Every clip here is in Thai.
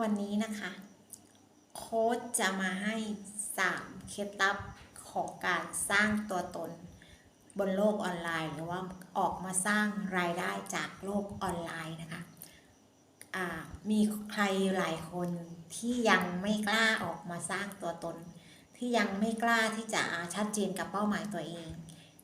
วันนี้นะคะ โค้ชจะมาให้ 3 เคล็ดลับของการสร้างตัวตนบนโลกออนไลน์ หรือว่าออกมาสร้างรายได้จากโลกออนไลน์นะคะมีใครหลายคนที่ยังไม่กล้าออกมาสร้างตัวตน ที่ยังไม่กล้าที่จะชัดเจนกับเป้าหมายตัวเอง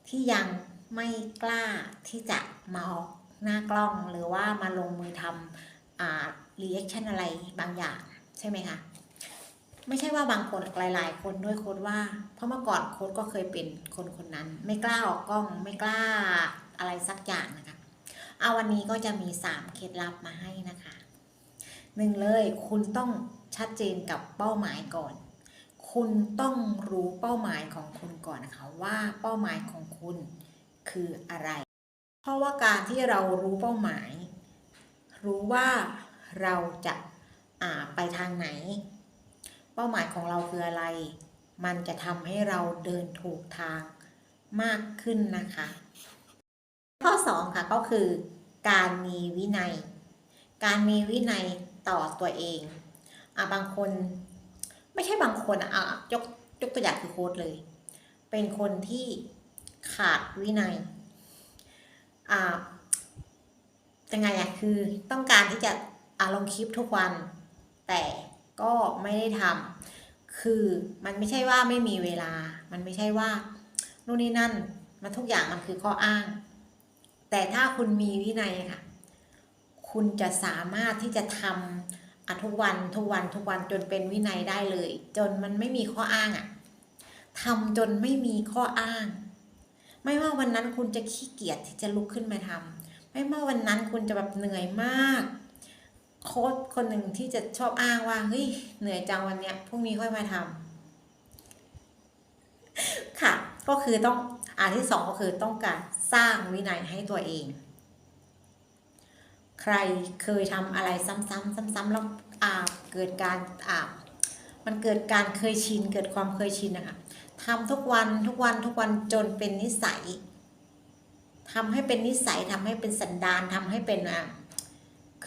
ที่ยังไม่กล้าที่จะมาออกหน้ากล้องหรือว่ามาลงมือทำ รีแอคชั่นอะไรบางอย่างใช่ไหมคะไม่ใช่ว่าบางคนหลายๆ คนด้วยโค้ดว่า เพราะเมื่อก่อนโค้ดก็เคยเป็นคนคนนั้น ไม่กล้าออกกล้องไม่กล้าอะไรสักอย่างนะคะ เอาวันนี้ก็จะมี 3 เคล็ดลับมาให้นะคะหนึ่งเลยคุณต้องชัดเจนกับเป้าหมายก่อน คุณต้องรู้เป้าหมายของคุณก่อนนะคะว่าเป้าหมายของคุณคืออะไร เพราะว่าการที่เรารู้เป้าหมาย รู้ว่า เราจะาไปทางไหน เป้าหมายของเราคืออะไร มันจะทำให้เราเดินถูกทางมากขึ้นนะคะ ข้อ 2 ค่ะก็คือ การมีวินัย การมีวินัยต่อตัวเองอะบางคนไม่ใช่บางคนอะยกยกตัวอย่างคือโค้ดเลย เป็นคนที่ขาดวินัยอ่ายังไงอะคือต้องการที่จะ อาลงคลิปทุกวัน แต่ก็ไม่ได้ทำคือมันไม่ใช่ว่าไม่มีเวลา มันไม่ใช่ว่านู่นนี่นั่นมันทุกอย่างมันคือข้ออ้าง แต่ถ้าคุณมีวินัยค่ะ คุณจะสามารถที่จะทำอะทุกวันทุกวันทุกวันจนเป็นวินัยได้เลย จนมันไม่มีข้ออ้างอะทำจนไม่มีข้ออ้าง ไม่ว่าวันนั้นคุณจะขี้เกียจที่จะลุกขึ้นมาทำไม่ว่าวันนั้นคุณจะแบบเหนื่อยมาก โค้ชคนหนึ่งที่จะชอบอ้างว่าเฮ้ยเหนื่อยจังวันเนี้ยพรุ่งนี้ค่อยมาทำค่ะ ก็คือต้องอันที่สองก็คือต้องการสร้างวินัยให้ตัวเอง ใครเคยทำอะไรซ้ำๆซ้ำๆแล้วอ่าเกิดการอ่ามันเกิดการเคยชินเกิดความเคยชินนะคะทำทุกวันทุกวันทุกวันจนเป็นนิสัยทำให้เป็นนิสัยทำให้เป็นสันดานทำให้เป็นอะ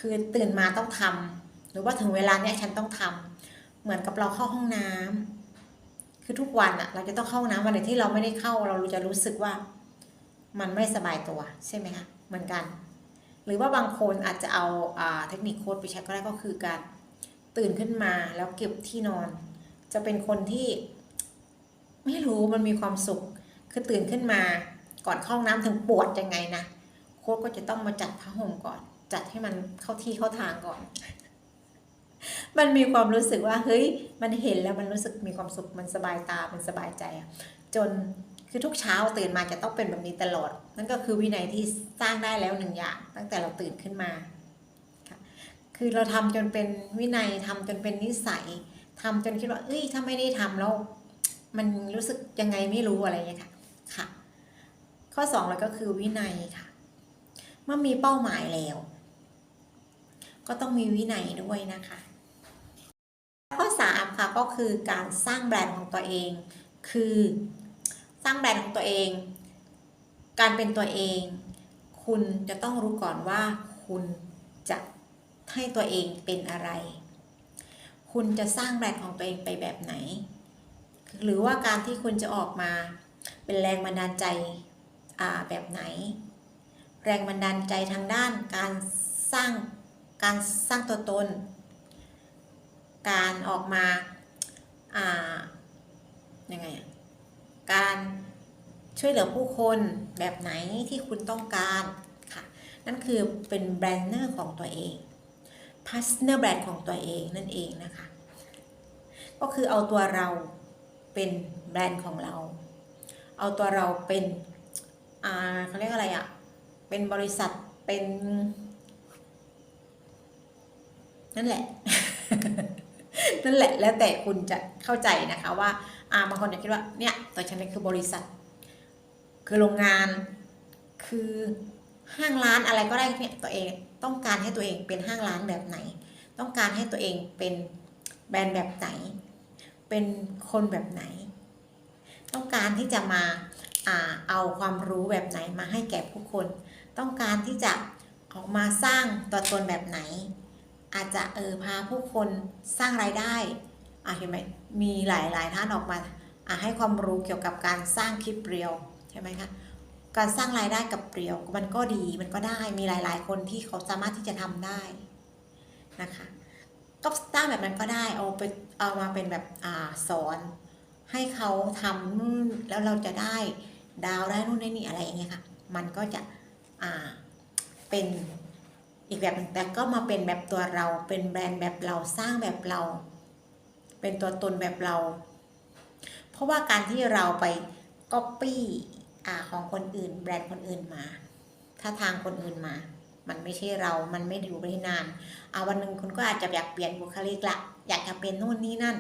คือตื่นมาต้องทำหรือว่าถึงเวลาเนี้ยฉันต้องทำเหมือนกับเราเข้าห้องน้ำคือทุกวันอะเราจะต้องเข้าห้องน้ำวันไหนที่เราไม่ได้เข้า เราจะรู้สึกว่า มันไม่สบายตัวใช่ไหมคะเหมือนกัน หรือว่าบางคนอาจจะเอาอเทคนิคโค้ดไปใช้ก็ได้ก็คือการตื่นขึ้นมาแล้วเก็บที่นอน จะเป็นคนที่ ไม่รู้มันมีความสุข คือตื่นขึ้นมาก่อนเข้าห้องน้ำถึงปวดยังไงนะโค้ชก็จะต้องมาจัดผ้าห่มก่อน จัดให้มันเข้าที่เข้าทางก่อน มันมีความรู้สึกว่า เฮ้ย มันเห็นแล้วมันรู้สึกมีความสุขมันสบายตามันสบายใจอะจนคือทุกเช้าตื่นมาจะต้องเป็นแบบนี้ตลอด นั่นก็คือวินัยที่สร้างได้แล้วหนึ่งอย่าง ตั้งแต่เราตื่นขึ้นมาค่ะคือเราทำจนเป็นวินัยทำจนเป็นนิสัยทำจนคิดว่า เอ้ยถ้าไม่ได้ทำแล้วมันรู้สึกยังไงไม่รู้อะไรอย่างเงี้ยค่ะค่ะ ข้อ2เลยก็คือวินัยค่ะ เมื่อมีเป้าหมายแล้ว ก็ต้องมีวินัยด้วยนะคะ ข้อ3ค่ะก็คือการสร้างแบรนด์ของตัวเอง คือสร้างแบรนด์ของตัวเอง การเป็นตัวเอง คุณจะต้องรู้ก่อนว่าคุณจะให้ตัวเองเป็นอะไร คุณจะสร้างแบรนด์ของตัวเองไปแบบไหน หรือว่าการที่คุณจะออกมาเป็นแรงบันดาลใจแบบไหน แรงบันดาลใจทางด้านการสร้าง การสร้างตัวตน การออกมาอ่ายังไงการช่วยเหลือผู้คนแบบไหนที่คุณต้องการค่ะ นั่นคือเป็นแบรนเนอร์ของตัวเองพาร์เนอร์แบรนด์ของตัวเองนั่นเองนะคะ ก็คือเอาตัวเราเป็นแบรนด์ของเรา เอาตัวเราเป็นอ่าเขาเรียกอะไรอะ่ะ เป็นบริษัทเป็น นั่นแหละ นั่นแหละแล้วแต่คุณจะเข้าใจนะคะว่าอ่าบางคนจะคิดว่าเนี่ยตัวฉันนี่คือบริษัท คือโรงงาน คือห้างร้านอะไรก็ได้เนี่ยตัวเองต้องการให้ตัวเองเป็นห้างร้านแบบไหน ต้องการให้ตัวเองเป็นแบรนด์แบบไหน เป็นคนแบบไหน ต้องการที่จะมาอาเอาความรู้แบบไหนมาให้แก่ผู้คน ต้องการที่จะออกมาสร้างตัวตนแบบไหน อาจจะเออพาผู้คนสร้างรายได้อะเห็นไหมมีหลายหลายท่านออกมาอะให้ความรู้เกี่ยวกับการสร้างคลิปเรียวใช่ไหมคะการสร้างรายได้กับเรียวมันก็ดีมันก็ได้มีหลาย ๆ คนที่เขาสามารถที่จะทำได้นะคะก็สร้างแบบนั้นก็ได้เอาไปเอามาเป็นแบบอ่าสอน ให้เขาทำนู่นแล้วเราจะได้ดาวได้นู่นได้นี่อะไรอย่างเงี้ยค่ะ มันก็จะอ่าเป็น อีกแบบหนึ่งแต่ก็มาเป็นแบบตัวเรา เป็นแบรนด์แบบเราสร้างแบบเรา เป็นตัวตนแบบเรา เพราะว่าการที่เราไปก๊อปปี้ของคนอื่น แบรนด์คนอื่นมา ถ้าทางคนอื่นมา มันไม่ใช่เรา มันไม่อยู่ได้นานเอาวันหนึ่งคุณก็อาจจะอยากเปลี่ยนบุคลิกละ อยากจะเป็นนู่นนี่นั่น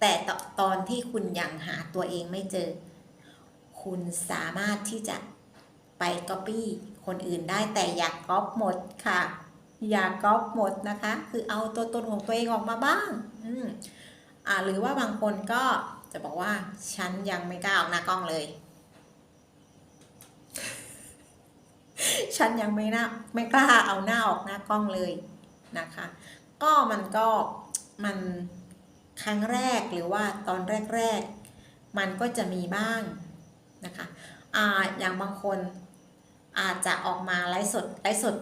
แต่ตอนที่คุณยังหาตัวเองไม่เจอ คุณสามารถที่จะไปก๊อปปี้คนอื่นได้แต่อย่ากก๊อปหมดค่ะ อย่าก๊อปหมดนะคะ คือเอาตัวตนของตัวเองออกมาบ้างอืมอ่าหรือว่าบางคนก็จะบอกว่าฉันยังไม่กล้าออกหน้ากล้องเลย ฉันยังไม่น่าไม่กล้าเอาหน้าออกหน้ากล้องเลยนะคะ ก็มันก็มันครั้งแรกหรือว่าตอนแรก ๆ มันก็จะมีบ้างนะคะอ่าอย่างบางคน อาจจะออกมาไลฟ์สดไลฟ์สด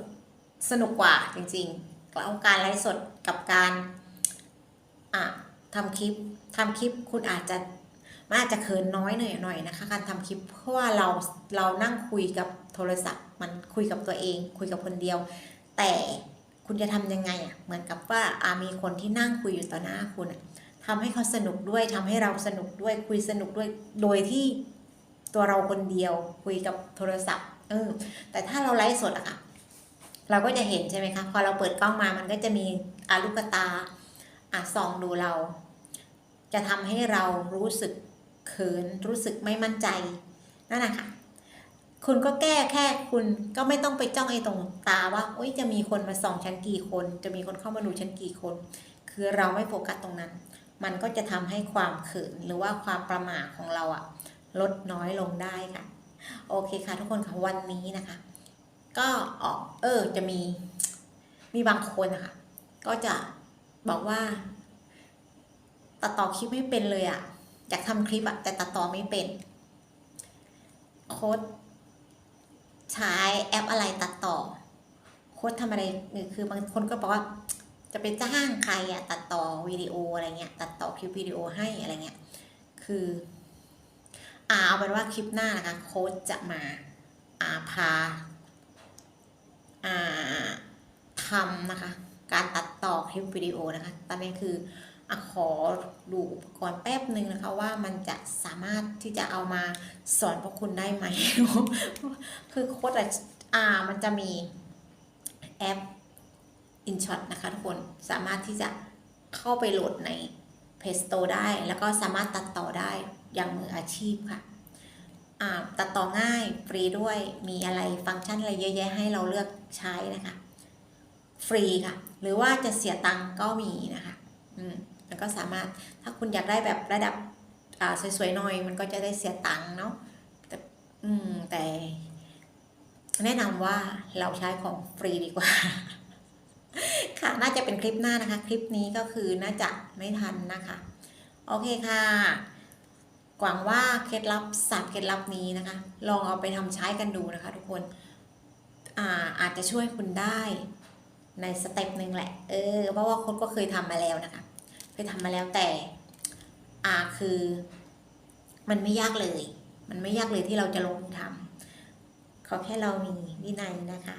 สนุกกว่าจริงๆแล้วการไลฟ์สดกับการทำคลิปทำคลิปคุณอาจจะมันอาจจะเขินน้อยหน่อยหน่อยนะคะ การทำคลิปเพราะว่าเราเรานั่งคุยกับโทรศัพท์ มันคุยกับตัวเอง คุยกับคนเดียว แต่คุณจะทำยังไงอะเหมือนกับว่าอามีคนที่นั่งคุยอยู่ต่อหน้าคุณทำให้เขาสนุกด้วยทำให้เราสนุกด้วยคุยสนุกด้วยโดยที่ตัวเราคนเดียวคุยกับโทรศัพท์ เออ แต่ถ้าเราไลฟ์สดอะค่ะ เราก็จะเห็นใช่ไหมคะ พอเราเปิดกล้องมามันก็จะมีอาลูกตาอะส่องดูเรา จะทำให้เรารู้สึกเขินรู้สึกไม่มั่นใจนั่นนะคะคุณก็แก้แค่คุณก็ไม่ต้องไปจ้องไอ้ตรงตาว่าโอ๊ยจะมีคนมาส่องฉันกี่คน จะมีคนเข้ามาดูฉันกี่คน คือเราไม่โฟกัสตรงนั้น มันก็จะทำให้ความเขินหรือว่าความประหม่าของเราอะลดน้อยลงได้ค่ะ โอเคค่ะทุกคนค่ะวันนี้นะคะ ก็ออกเออจะมีมีบางคนนะคะก็จะบอกว่า ตัดต่อคลิปไม่เป็นเลยอะอยากทำคลิปอะแต่ตัดต่อไม่เป็นโค้ดใช้แอปอะไรตัดต่อ โค้ดทำอะไรคือบางคนก็บอกว่าจะไปจ้างใครอะตัดต่อวิดีโออะไรเงี้ยตัดต่อคลิปวิดีโอให้อะไรเงี้ยคือ อาเอาเป็นว่าคลิปหน้านะคะโค้ชจะมาอาพาอาทำนะคะ การตัดต่อคลิปวิดีโอนะคะ ตอนนี้คืออะขอดูอุปกรณ์แป๊บหนึ่งนะคะว่ามันจะสามารถที่จะเอามาสอนพวกคุณได้ไหม คือโค้ดอะอ่ามันจะมีแอป InShot นะคะทุกคนสามารถที่จะเข้าไปโหลดใน Play Store ได้ แล้วก็สามารถตัดต่อได้อย่างมืออาชีพค่ะตัดต่อง่ายฟรีด้วยมีอะไรฟังก์ชันอะไรเยอะแยะให้เราเลือกใช้นะคะ ฟรีค่ะ หรือว่าจะเสียตังก็มีนะคะอืมแล้วก็สามารถถ้าคุณอยากได้แบบระดับอ่าสวยๆหน่อย มันก็จะได้เสียตังเนาะแต่อืมแต่แนะนำว่าเราใช้ของฟรีดีกว่า ค่ะ น่าจะเป็นคลิปหน้านะคะ คลิปนี้ก็คือน่าจะไม่ทันนะคะ โอเคค่ะหวังว่าเคล็ดลับสามเคล็ดลับนี้นะคะ ลองเอาไปทำใช้กันดูนะคะ ทุกคนอาอาจจะช่วยคุณได้ในสเต็ปหนึ่งแหละ เออ เพราะว่าคนก็เคยทำมาแล้วนะคะ เคยทำมาแล้วแต่ อ่าคือ มันไม่ยากเลย มันไม่ยากเลยที่เราจะลงมือทำขอแค่เรามีวินัยนะคะ